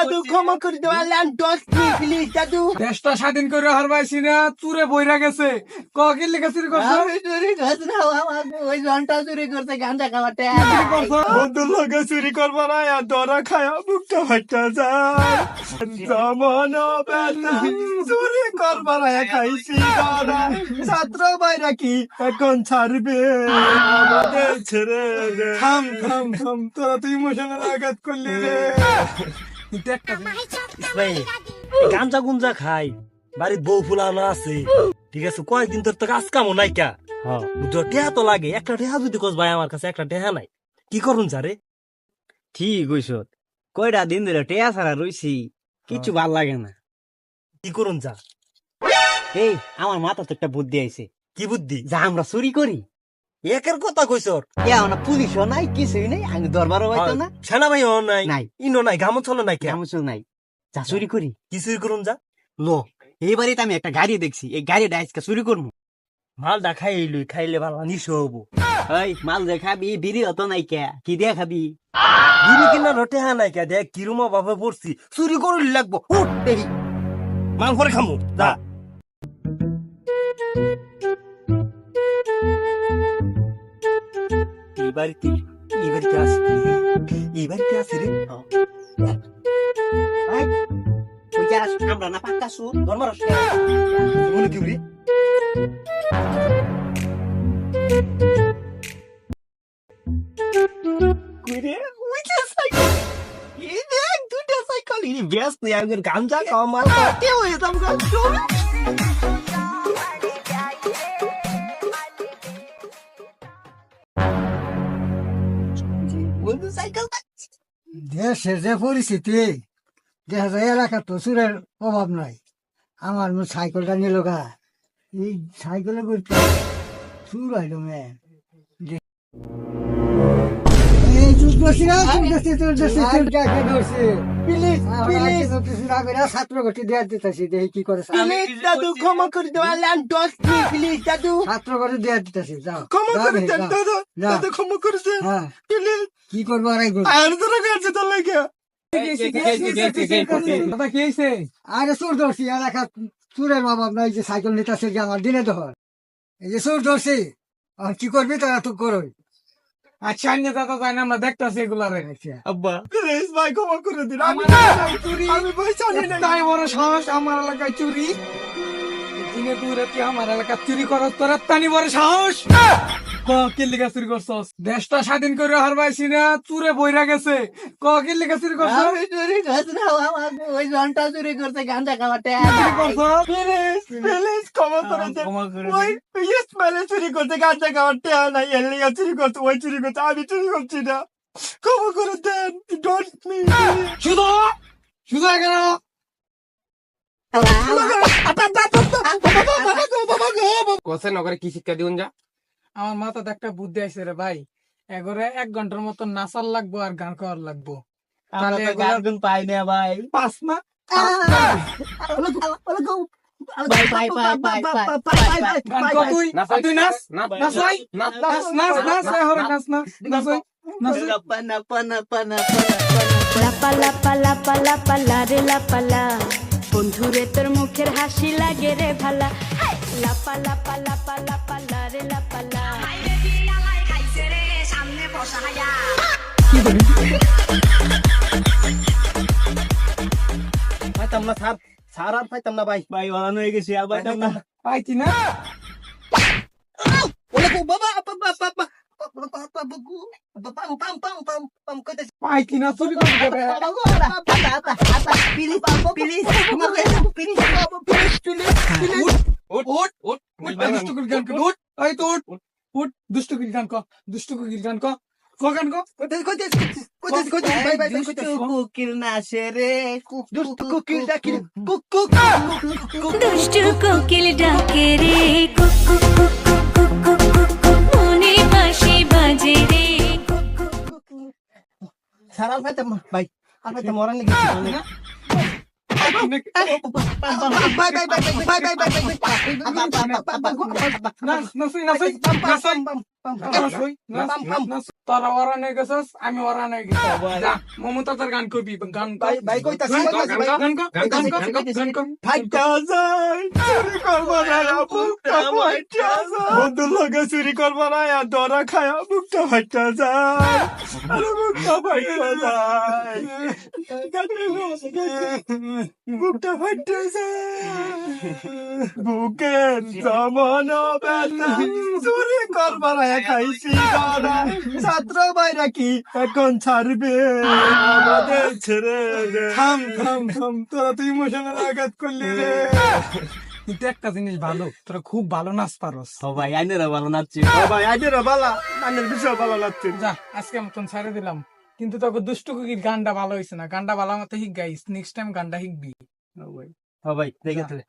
দাদু ক্ষমা করে দাও আল্লাহ দশ প্লিজ দাদু। দেশটা স্বাধীন করে হারবাইছি না চুরে বইরা গেছে। ককিল লেগে চুরি করছ? আমি চুরি করছি না ওই জনটা চুরি করতে গাঁজা খাওয়াতে। চুরি করছ? বন্ধুর লগে চুরি করব না আর দরা খায়া মুখটা ফাটা যায়। জমন বেলা চুরি করব না খাইছি দরা। ছাত্র বাইরা কি এখন ছাড়বে? আমাদের ছেড়ে। থাম থাম থাম তোরা তুই ইমোশনাল আঘাত করলি রে। গাঞ্জা গুঞ্জা খাই। বাড়ির বউ ফুলানো আছে। ঠিক আছে কয়েকদিন তোর তো কাজ কামও নাই কা। বুঝছ টেহা তো লাগে একটা টেহা যদি কস ভাই আমার কাছে একটা টেহা নাই। কি করুন যারে ঠিক হইছ কয়টা দিন ধরে টেয়া ছাড়া রইছি কিছু ভালো লাগে না। কি করুন যা। এই আমার মাথা তো একটা বুদ্ধি আইছে। কি বুদ্ধি? যা আমরা চুরি করি একের কথা কইছর আমরা পুলিশও নাই কিছুই নাই আমি দরবারও হইতো না। সেনাবাহিনী নাই নাই। ইনো নাই গামো চলো নাই কে গামুচুর নাই। যা চুরি করি। কিছুই করুন যা। লো এইবারে আমি একটা গাড়ি দেখছি এই গাড়িটা আজকে চুরি করব মালটা খাইলই খাইলে ভালো নিশ হব। এই মাল যে খাবি বিড়ি হতো নাই কে কি দিয়ে খাবি? বিড়ি কিনা টেহা নাই কে দেখ কিরুমা বাবা পড়ছি। চুরি করলি লাগবো উঠ দেখি মাল করে খামু যা। এই বাড়িতে এই বাড়িতে আসি এই বাড়িতে আসি রে। আমরা না পাক্কা সুর ধর্মরস মনে কি রে? ব্যস্ত গামজা কমাল কেউ এসব গাছ দেশের যে পরিস্থিতি, দেখা যায় এলাকা তো চুরের অভাব নাই। আমার মো সাইকেলটা নিল গা। এই সাইকেলে করতে চুর হইল মে এই চুর করছি না চুর করছি চুর করছি চুর কাকে প্লিজ ছাত্র গোষ্ঠী দেওয়ার দিতেছি দেখি কি করে প্লিজ দাদু ক্ষমা করে দাও আল্লাহ দশ প্লিজ দাদু ছাত্র গোষ্ঠী দেওয়ার দিতেছি যাও ক্ষমা করে দেন দাদু দাদু ক্ষমা করে হ্যাঁ প্লিজ কি করব আর এই আর তোরা কাছে তো লাগে আরে চোর ধরছি এলাকা চোরের অভাব নাই যে সাইকেল নিতেছে যে আমার দিনে ধর এই যে চোর ধরছি আর কি করবি তারা তো করোই আচ্ছা অন্য দাদা যাই না আমরা দেখতেছি এগুলা রেখেছি আব্বা প্লিজ ভাই ক্ষমা করে দিন। আমি চুরি। আমি পয়সা নিই না। তাই বড় সাহস আমার এলাকায় চুরি। দিনে দূরে তুই আমার এলাকা চুরি করার তোর তানি বড় সাহস। কিল লিগা চুরি করছস দেশটা স্বাধীন করে হারবাইছি না চুরে বইরা গেছে ক চুরি করছস আমি চুরি করছি না ওই জনটা চুরি করতে গাঁজা খাওয়াতে চুরি করছস প্লিজ প্লিজ ক্ষমা করে চুরি করতে গাঁজা খাওয়াতে নাই এর চুরি করতে ওই চুরি করতে আমি চুরি করছি না ক্ষমা করে দেন ডোন্ট মি শুধু শুধু কেন কোসে নগরে কি শিক্ষা দিউন যা আমার মাথা একটা বুদ্ধি আসছে রে ভাই এগরে এক ঘণ্টার মতো নাচার লাগবো আর গান করার লাগবো পাই না ভাই পাস বন্ধুরে তোর মুখের হাসি লাগে রে ভালা লাপা লাপা লাপা লাপা রে লাপা পাইতাম না স্যার স্যার আর পাইতাম না ভাই ভাই বানানো হয়ে গেছে আর পাইতাম না পাইতি না পাইতি না চুরি করে দুষ্টু গান কর দুষ্টু গান কর কখন গো কইতেছি কইতেছি কইতেছি কইতেছি ভাই ডাকে রে কুক বাজে রে সারাল ভাই আর ভাই মরান তোরা ওরান হয়ে গেছস আমি ওরান হয়ে গেছি মমতাজের গান কবি গান ভাই কইতাছি গান গান গান গান। ফাইটা যায় চুরি করব না বুকটা ফাইটা যায় বন্ধু লগে চুরি করব না দরা খায়া বুকটা ফাইটা যায় আরে বুকটা ফাইটা যায় বুকটা ফাইটা যায় বুকে জমন ব্যথা চুরি করব না খাইছি দরা ছাত্র বাইরা কি এখন ছাড়বে আমাদের ছেড়ে। থাম থাম থাম তোরা তুই ইমোশনাল আঘাত করলি রে কিন্তু একটা জিনিস ভালো তোরা খুব ভালো নাচ পারস সবাই আইনেরা ভালো নাচছে। ও ভাই আইনের বিষয় ভালো লাগছে যা আজকে মতন ছেড়ে দিলাম। কিন্তু তোকে দুষ্টু কুকির গানটা ভালো হয়েছে না। গানটা ভালো মতো হিক গাইস নেক্সট টাইম গানটা হিকবি সবাই। দেখে তুলে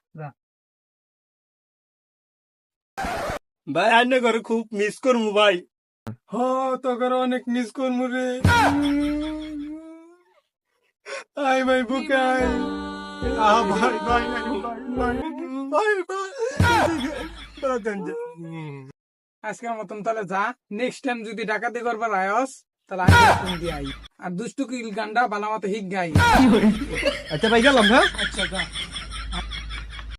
ভাই আইনে করে খুব মিস করব ভাই। হ তোকে অনেক মিস করব রে। আই ভাই বুকে আই আ ভাই ভাই ভাই ভাই। আজকের মতন তাহলে যা নেক্সট টাইম যদি ডাকাতি করবার আয়স তাহলে আমি আই। আর দুষ্টু কিল গান্ডা ভালো মতো হিক গাই। আচ্ছা ভাই গেলাম হ্যাঁ? আচ্ছা যা।